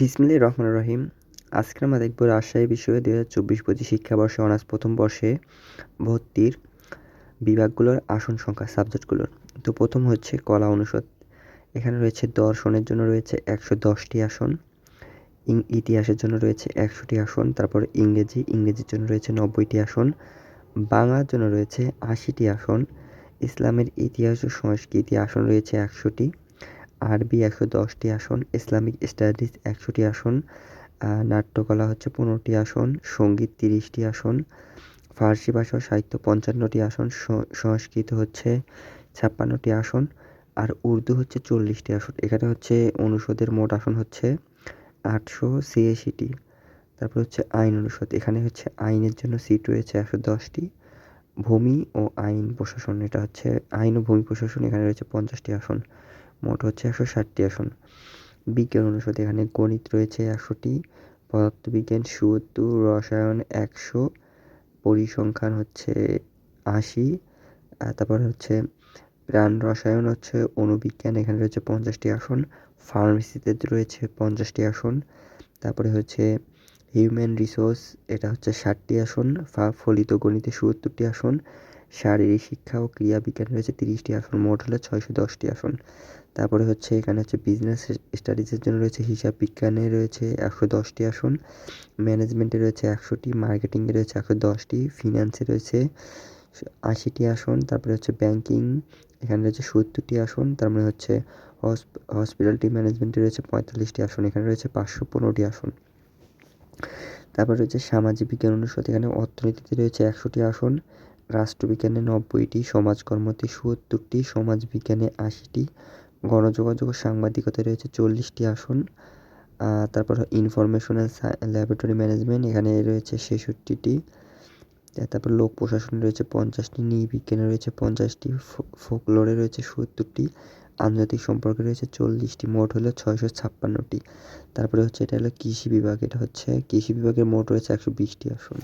বিসমিল্লাহ রহমান রহিম। আজকে আমরা দেখব রাজশাহী বিষয়ে দু হাজার চব্বিশ পঁচিশ শিক্ষাবর্ষে অনার্স প্রথম বর্ষে ভর্তির বিভাগগুলোর আসন সংখ্যা, সাবজেক্টগুলোর। তো প্রথম হচ্ছে কলা অনুষদ। এখানে রয়েছে দর্শনের জন্য রয়েছে একশো দশটি আসন ইতিহাসের জন্য রয়েছে একশোটি আসন, তারপর ইংরেজি, ইংরেজির জন্য রয়েছে নব্বইটি আসন, বাংলার জন্য রয়েছে আশিটি আসন, ইসলামের ইতিহাস ও সংস্কৃতি আসন রয়েছে একশোটি। আরবি একশো দশটি আসন, ইসলামিক স্টাডিজ একশোটি আসন নাট্যকলা হচ্ছে পনেরোটি আসন, সংগীত তিরিশটি আসন, ফার্সি ভাষা সাহিত্য পঞ্চান্নটি আসন সংস্কৃত হচ্ছে ছাপ্পান্নটি আসন, আর উর্দু হচ্ছে চল্লিশটি আসন। এখানে হচ্ছে অনুষদের মোট আসন হচ্ছে আটশো ছিয়াশিটি। তারপর হচ্ছে আইন অনুষদ। এখানে হচ্ছে আইনের জন্য সিট রয়েছে একশো দশটি। ভূমি ও আইন প্রশাসন, এটা হচ্ছে আইন ও ভূমি প্রশাসন, এখানে রয়েছে পঞ্চাশটি আসন। মোট হচ্ছে একশো ষাটটি আসন। বিজ্ঞান অনুষদ এখানে গণিত রয়েছে একশোটি, পদার্থবিজ্ঞান সত্তর, রসায়ন একশো, পরিসংখ্যান হচ্ছে আশি তারপর হচ্ছে প্রাণ রসায়ন হচ্ছে অনুবিজ্ঞান, এখানে রয়েছে পঞ্চাশটি আসন, ফার্মেসিতে রয়েছে পঞ্চাশটি আসন, তারপরে হচ্ছে হিউম্যান রিসোর্স, এটা হচ্ছে ষাটটি আসন ফলিত গণিতে সত্তরটি আসন শারীরিক শিক্ষা ও ক্রিয়া বিজ্ঞান রয়েছে তিরিশটি আসন, মোট হলো ছয়শো দশটি আসন। তারপরে হচ্ছে এখানে হচ্ছে বিজনেস স্টাডিজের জন্য রয়েছে হিসাব বিজ্ঞানে রয়েছে একশো দশটি আসন ম্যানেজমেন্টে রয়েছে একশোটি মার্কেটিংয়ে রয়েছে একশো দশটি ফিনান্সে রয়েছে আশিটি আসন, তারপরে হচ্ছে ব্যাংকিং এখানে রয়েছে সত্তরটি আসন তার মানে হচ্ছে হসপিটালটি ম্যানেজমেন্টে রয়েছে পঁয়তাল্লিশটি আসন, এখানে রয়েছে পাঁচশো পনেরোটি আসন। তারপর রয়েছে সামাজিক বিজ্ঞান অনুষদ, এখানে অর্থনীতিতে রয়েছে একশোটি আসন রাষ্ট্রবিজ্ঞানে নব্বইটি, সমাজকর্মতে সত্তরটি, সমাজবিজ্ঞানে আশিটি, গণযোগাযোগ ও সাংবাদিকতায় রয়েছে চল্লিশটি আসন। তারপর ইনফরমেশনাল ল্যাবরেটরি ম্যানেজমেন্ট, এখানে রয়েছে ছেষট্টিটি। তারপর লোক প্রশাসনে রয়েছে পঞ্চাশটি নৃবিজ্ঞানে রয়েছে পঞ্চাশটি ফোকলোরে রয়েছে সত্তরটি, আন্তর্জাতিক সম্পর্কে রয়েছে চল্লিশটি, মোট হলো ছয়শো ছাপ্পান্নটি। তারপরে হচ্ছে এটা হলো কৃষি বিভাগ, এটা হচ্ছে কৃষি বিভাগের মোট রয়েছে একশো বিশটি আসন।